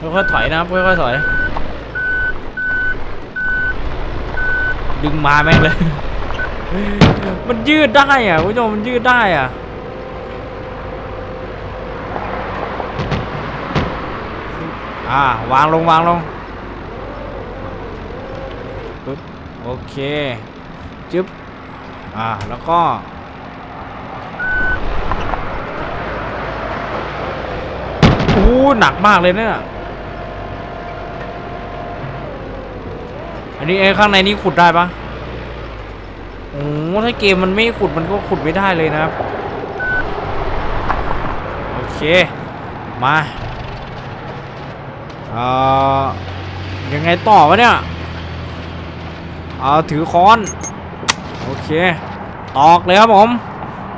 ค่อยๆถอยนะครับค่อยๆถอย ดึงมาแม่งเลย มันยืดได้อะคุณผู้ชมมันยืดได้อะอ่าวางลงวางลงปึ๊บโอเคจึ๊บอ่าแล้วก็โอ้หนักมากเลยเนี่ย อันนี้ไอ้ข้างในนี้ขุดได้ปะโอ้ถ้าเกมมันไม่ขุดมันก็ขุดไม่ได้เลยนะครับ โอเค มาเอ่อยังไงต่อวะเนี่ยเอ่อถือค้อน โอเค ตอกเลยครับผม